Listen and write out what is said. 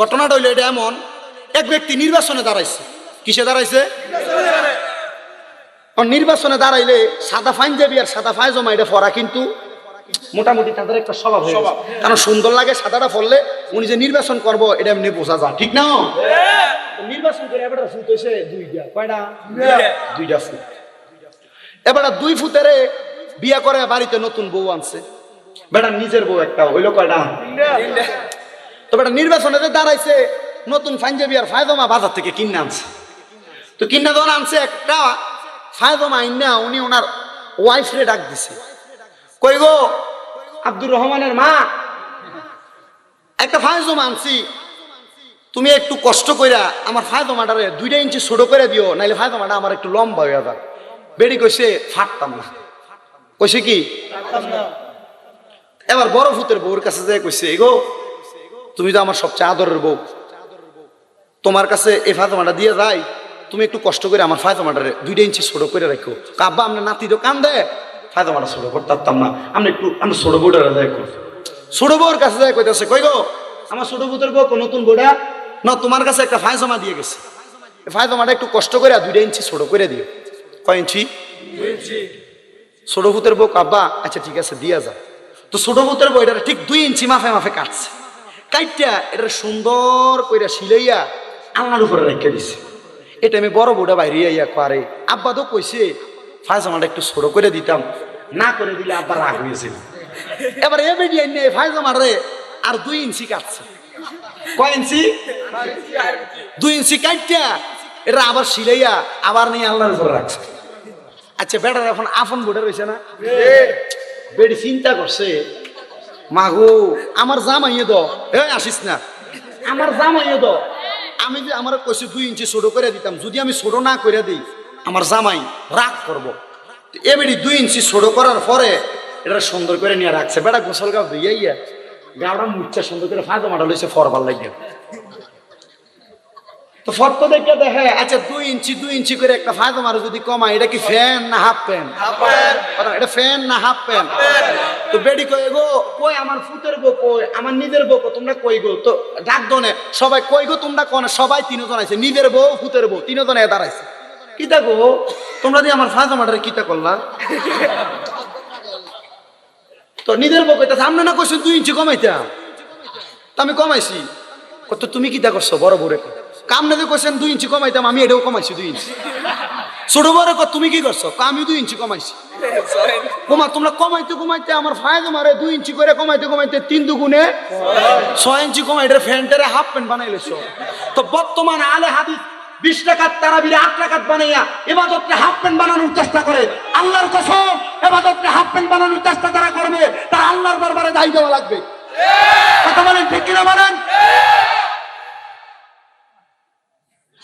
ঘটনাটা হইল এটা এমন এক ব্যক্তি নির্বাচনে দাঁড়াইছে। কিসে দাঁড়াইছে? নির্বাচনে দাঁড়াইলে সাদা পাঞ্জাবি আর সাদা ফাইন জমা এটা পরা কিন্তু মোটামুটি তাদের একটা স্বভাব হয়ে কারণ সুন্দর লাগে সাদাটা পরলে উনি যে নির্বাচন করব এটা এমনি বোঝা যায়। ঠিক না? তো নির্বাচন করে এবার ফুট হয়েছে দুইটা কয়টা? দুইটা ফুট। এবার দুই ফুটেরে বিয়া করে বাড়িতে নতুন বউ আনছে। বেটা নিজের বউ একটা হইল কয়টা? তো বেটা নির্বাচনে যে দাঁড়াইছে, নতুন পাঞ্জাবি আর ফায়দমা বাজার থেকে কিনে আনছে। তো কিনা যখন আনছে, একটা ফায়দমা আইনা উনি ওনার ওয়াইফরে ডাক দিছে। কই গো, আব্দুর রহমানের মা, একটা ফায়জমা আনছি। তুমি একটু কষ্ট কইরা আমার ফায়দমাটারে দুইটা ইঞ্চি ছোট করে দিও, নাইলে ফায়দমাটা আমার একটু লম্বা হয়ে যাক বেড়ি কইছে, ফাটতাম না। কইছে কি? এবার বড় ভূতের বউর কাছে যায় কইছে, এগো তুমি তো আমার সবচেয়ে আদরের বউ। তোমার কাছে এই ফায়দমাটা দিয়ে যাই তুমি একটু কষ্ট করে আমার ফায়দমাটারে দুইটা ইঞ্চি ছোট করে রাখো। কাব্বা আমরা নাতি তো কান দেয় ফায়দমাটা ছোট করতে পারতাম না। আমি একটু আমি ছোট বউটারে দেখো ছোট বউর কাছে যায় কইতেছে কই গো আমার ছোট ভূতের বউ নতুন বউটা? না তোমার কাছে একটা ফায়জমা দিয়ে গেছে। ফায়জমাটা একটু কষ্ট করে দুইটা ইঞ্চি ছোট করে দিও। কয় ইঞ্চি? ছোট ভূতের বউ কাব্বা আচ্ছা ঠিক আছে দিয়া যা। তো ছোট ভূতের বউ এটা ঠিক দুই ইঞ্চি মাফে মাফে কাটছে। কাইটা এটা সুন্দর কইরা সিলাইয়া আলনার উপরে রেখে দিছে। এটা আমি বড় বউটা বাইরে ইয়া করে আব্বা তো কইছে ফায়জামাটা একটু ছোট করে দিতাম না করে দিলে আব্বা রাগ হয়েছিল এবার এ বেরিয়ে নিয়ে ফায়জামার রে আর দুই ইঞ্চি কাটছে। কয় ইঞ্চি? দুই ইঞ্চি কাটটা এটা আবার সিলাইয়া আবার নিয়ে আল্লাহর উপরে রাখছে। আচ্ছা বেটার এখন আফন বোর্ডে রয়েছে না? বেডি চিন্তা করছে মাগো আমার জামাইয়ে দ। এ আসিস না। আমার জামাইয়ে দ। আমি যে আমার কইছি দুই ইঞ্চি ছোট করে দিতাম যদি আমি ছোট না করে দিই আমার জামাই রাগ করব। এবারে দুই ইঞ্চি ছোট করার পরে এটা সুন্দর করে নিয়ে রাখছে। বেটা গোসল গাও ধুইয়া গাওটা মুচ্ছা সুন্দর করে ফাঁদা মাটা লইছে ফরবার লাগিয়ে। তো ফট দেখে দেখে আচ্ছা দুই ইঞ্চি দুই ইঞ্চি করে একটা ফায়দা মারো যদি কমায় এটা কি ফ্যান না হাফ প্যান্ট। এটা ফ্যান না হাফ প্যান্ট? তো বেডি কই গো কই আমার ফুতের গো কই আমার নিজের বউ তোমরা কই গো? তো ডাক দনে, সবাই কই গো, তোমরা কোন সবাই তিনজন আছে নিজের বউ, ফুতের বউ, তিনজন দাঁড়াইছে। কিতা গো তোমরা দিয়ে আমার ফায়দা মাটারে কিতা করলা? তো নিজের বউ কইতাছে আমরা না কইছো দুই ইঞ্চি কমাইতাম তা আমি কমাইছি। কত তুমি কিতা করছ, বড় কই। কামনে যে কইছেন দুই ইঞ্চি কমাইতাম, আমি এটাও কমাইছি দুই ইঞ্চি। ছোট বড় তুমি কি করছ? আমি দুই ইঞ্চি কমাইছি। কমা, তোমরা কমাইতে কমাইতে আমার ফায়দা মারে, দুই ইঞ্চি করে কমাইতে কমাইতে তিন দুগুণে ছয় ইঞ্চি কমাই, এটা ফ্যান্টারে হাফ প্যান্ট বানাইলেছো তো বর্তমান আলে হাদিস, বিশ টাকার তারাবিরে আট টাকার বানাইয়া এবাদতকে হাফ প্যান্ট বানানোর চেষ্টা করে। আল্লাহর কসম, এবাদতকে হাফ প্যান্ট বানানোর চেষ্টা তারা করবে, তারা আল্লাহর দরবারে দায়ী দেওয়া লাগবে।